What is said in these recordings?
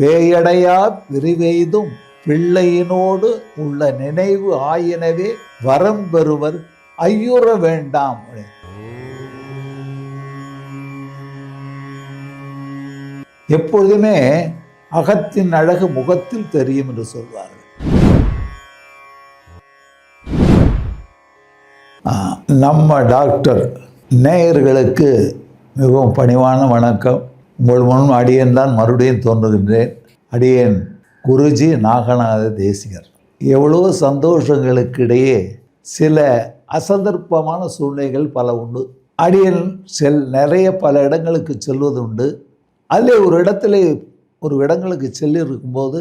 பேயடையா பிரிவெய்தும் பிள்ளையினோடு உள்ள நினைவு ஆயினவே வரம் பெறுவர் ஐயுற வேண்டாம் எப்பொழுதுமே அகத்தின் அழகு முகத்தில் தெரியும் என்று சொல்வார்கள். நம்ம டாக்டர் நேயர்களுக்கு மிகவும் பணிவான வணக்கம். உங்கள் முன் அடியேன் தான் மறுபடியும் தோன்றுகின்றேன் அடியேன் குருஜி நாகநாத தேசிகர். எவ்வளோ சந்தோஷங்களுக்கிடையே சில அசந்தர்ப்பமான சூழ்நிலைகள் பல உண்டு. அடியன் செல் நிறைய பல இடங்களுக்கு செல்வது உண்டு. அதில் ஒரு இடத்துல ஒரு இடங்களுக்கு செல்லிருக்கும்போது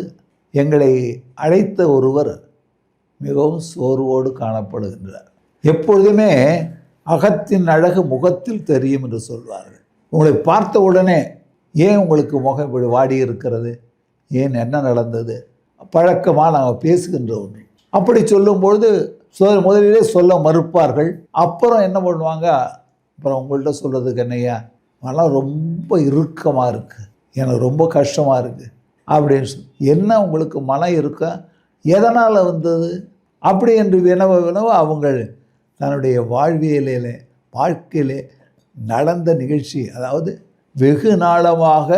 எங்களை அழைத்த ஒருவர் மிகவும் சோர்வோடு காணப்படுகின்றார். எப்பொழுதுமே அகத்தின் அழகு முகத்தில் தெரியும் என்று சொல்வார்கள். உங்களை பார்த்த உடனே ஏன் உங்களுக்கு முகம் இப்படி வாடி இருக்கிறது? ஏன் என்ன நடந்தது? பழக்கமாக நாங்கள் பேசுகின்ற ஒன்று அப்படி சொல்லும்பொழுது சொ முதலிலே சொல்ல மறுப்பார்கள். அப்புறம் என்ன பண்ணுவாங்க? அப்புறம் உங்கள்கிட்ட சொல்கிறதுக்கு என்னையா மனம் ரொம்ப இறுக்கமாக இருக்குது எனக்கு ரொம்ப கஷ்டமாக இருக்குது அப்படின்னு சொல்லி என்ன உங்களுக்கு மனம் இருக்கா எதனால் வந்தது அப்படி என்று வினவ வினவ அவங்கள் தன்னுடைய வாழ்வியலே வாழ்க்கையிலே நடந்த நிகழ்ச்சி அதாவது வெகு நாளமாக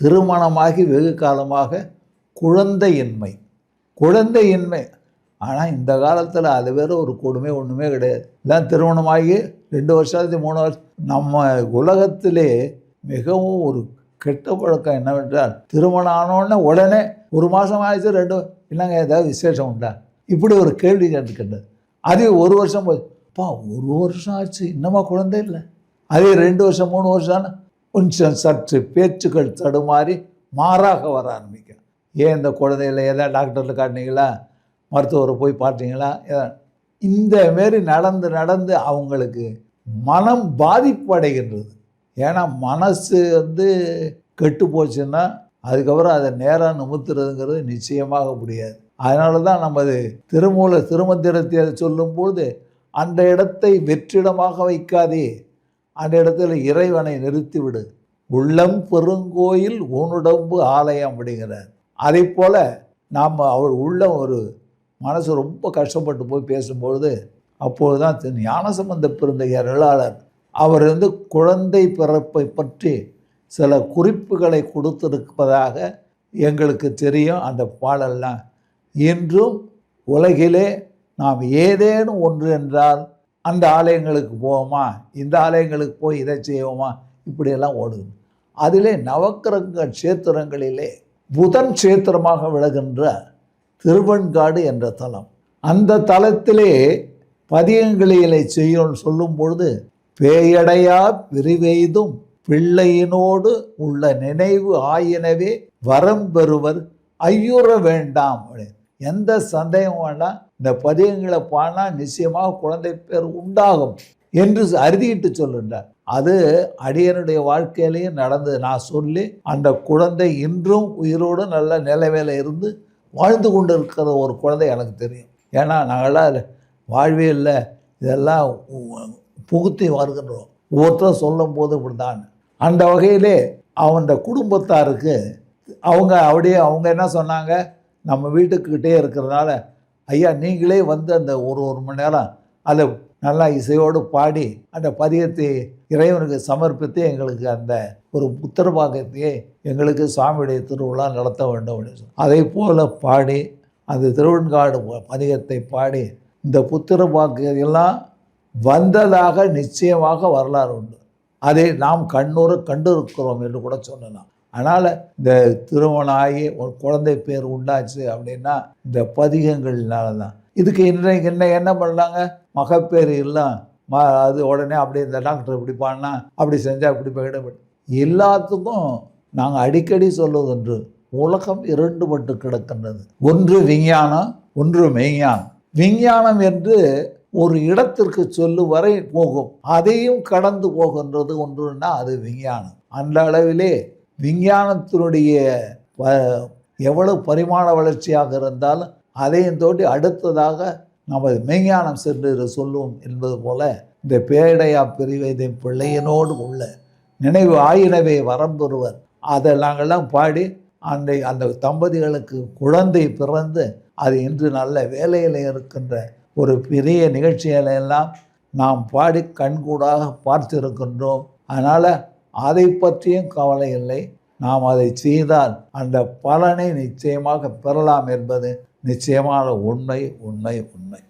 திருமணமாகி வெகு காலமாக குழந்தையின்மை. குழந்தையின்மை. ஆனால் இந்த காலத்தில் அது வேற ஒரு கொடுமை ஒன்றுமே கிடையாது. இதான் திருமணமாகி ரெண்டு வருஷத்து மூணு வருஷம் நம்ம உலகத்திலே மிகவும் ஒரு கெட்ட பழக்கம் என்னவென்றால் திருமணம் ஆனோடனே உடனே ஒரு மாதம் ஆயிடுச்சு ரெண்டு இல்லைங்க ஏதாவது விசேஷம் உண்டா? இப்படி ஒரு கேள்வி கேட்டுக்கிட்டது. அதே ஒரு வருஷம் போச்சு அப்பா ஒரு வருஷம் ஆச்சு இன்னமா குழந்தை இல்லை? அதே ரெண்டு வருஷம் மூணு வருஷம் கொஞ்சம் சற்று பேச்சுக்கள் தடுமாறி மாறாக வர ஆரம்பிக்கும். ஏன் இந்த குழந்தையில் ஏதாவது டாக்டரில் காட்டினீங்களா? மருத்துவரை போய் பார்த்தீங்களா? ஏதா- இந்த மாரி நடந்து நடந்து அவங்களுக்கு மனம் பாதிப்பு அடைகின்றது. ஏன்னா மனசு வந்து கெட்டு போச்சுன்னா அதுக்கப்புறம் அதை நேராக நிமித்துறதுங்கிறது நிச்சயமாக முடியாது. அதனால தான் நமது திருமூல திருமந்திரத்தை அதை சொல்லும்போது அந்த இடத்தை வெற்றிடமாக வைக்காதே அந்த இடத்துல இறைவனை நிறுத்திவிடு. உள்ளம் பெருங்கோயில் ஊனுடம்பு ஆலயம் அப்படிங்கிறார். அதே போல் நாம் அவள் உள்ள ஒரு மனசு ரொம்ப கஷ்டப்பட்டு போய் பேசும்பொழுது அப்பொழுது தான் ஞானசம்பந்த பிறந்த அருளாளர் அவர் வந்து குழந்தை பிறப்பை பற்றி சில குறிப்புகளை கொடுத்திருப்பதாக எங்களுக்கு தெரியும். அந்த பாடல்லாம் இன்றும் உலகிலே நாம் ஏதேனும் ஒன்று என்றால் அந்த ஆலயங்களுக்கு போவோமா? இந்த ஆலயங்களுக்கு போய் இதை செய்வோமா? இப்படியெல்லாம் ஓடுது. அதிலே நவக்கிரக கஷேத்திரங்களிலே புதன் கஷேத்திரமாக விளகின்ற திருவெண்காடு என்ற தலம். அந்த தலத்திலே பதியங்களிலே செய்யும் சொல்லும் பொழுது பேயடையா பிரிவெய்தும் பிள்ளையினோடு உள்ள நினைவு ஆயினவே வரம் பெறுவர். ஐயுற வேண்டாம் அப்படின்னு. எந்த சந்தேகம் வேண்டாம். இந்த பதியங்களை பாடினா நிச்சயமாக குழந்தை பேர் உண்டாகும் என்று அறுதிட்டு சொல்லுன்றார் அது அடியனுடைய வாழ்க்கையிலேயும் நடந்தது. நான் சொல்லி அந்த குழந்தை இன்றும் உயிரோடு நல்ல நிலைமையில் இருந்து வாழ்ந்து கொண்டு இருக்கிற ஒரு குழந்தை எனக்கு தெரியும். ஏன்னா நாங்களாம் இல்லை இதெல்லாம் புகுத்தி வருகின்றோம். ஒவ்வொருத்தரும் சொல்லும் போது இப்படிதான் அந்த வகையிலே அவன் குடும்பத்தாருக்கு அவங்க அப்படியே அவங்க என்ன சொன்னாங்க? நம்ம வீட்டுக்கிட்டே இருக்கிறதுனால ஐயா நீங்களே வந்து அந்த ஒரு ஒரு மணி நேரம் அதில் நல்லா இசையோடு பாடி அந்த பதியத்தை இறைவனுக்கு சமர்ப்பித்து எங்களுக்கு அந்த ஒரு உத்தரவாதத்தையே எங்களுக்கு சுவாமியுடைய திருவிழா நடத்த வேண்டும் அப்படின்னு அதே போல் பாடி அந்த திருவெண்காடு பதிகத்தை பாடி இந்த புத்திர எல்லாம் வந்ததாக நிச்சயமாக வரலாறு உண்டு. அதை நாம் கண்ணூர கண்டிருக்கிறோம் என்று கூட சொல்லலாம். அதனால் இந்த திருமணம் ஆகி ஒரு குழந்தை பேர் உண்டாச்சு அப்படின்னா இந்த பதிகங்கள்னால தான் இதுக்கு இன்றைக்கு என்ன என்ன பண்ணலாங்க மகப்பேறு இல்லை? ம அது உடனே அப்படி இந்த டாக்டர் இப்படி பாடினா அப்படி செஞ்சால் இப்படி போயிடும். எல்லாத்துக்கும் நாங்கள் அடிக்கடி சொல்லுவதென்று உலகம் இரண்டு பட்டு கிடக்கின்றது. ஒன்று விஞ்ஞானம் ஒன்று மெய்ஞானம். விஞ்ஞானம் என்று ஒரு இடத்திற்கு சொல்லு வரை போகும். அதையும் கடந்து போகின்றது ஒன்றுன்னா அது விஞ்ஞானம். அந்த அளவிலே விஞ்ஞானத்தினுடைய ப- எவ்வளவு பரிமாண வளர்ச்சியாக இருந்தாலும் அதையும் தோட்டி அடுத்ததாக நமது மெய்ஞானம் சென்று சொல்லும் என்பது போல இந்த பேடையா பிரிவதை பிள்ளையனோடு உள்ள நினைவு ஆயினவே வரம்பெறுவர் அதை நாங்கள்லாம் பாடி அந்த அந்த தம்பதிகளுக்கு குழந்தை பிறந்து அது இன்று நல்ல வேலையில் இருக்கின்ற ஒரு பெரிய நிகழ்ச்சிகளை எல்லாம் நாம் பாடி கண்கூடாக பார்த்திருக்கின்றோம். அதனால் அதை பற்றியும் கவலை இல்லை. நாம் அதை செய்தால் அந்த பலனை நிச்சயமாக பெறலாம் என்பது நிச்சயமான உண்மை உண்மை உண்மை.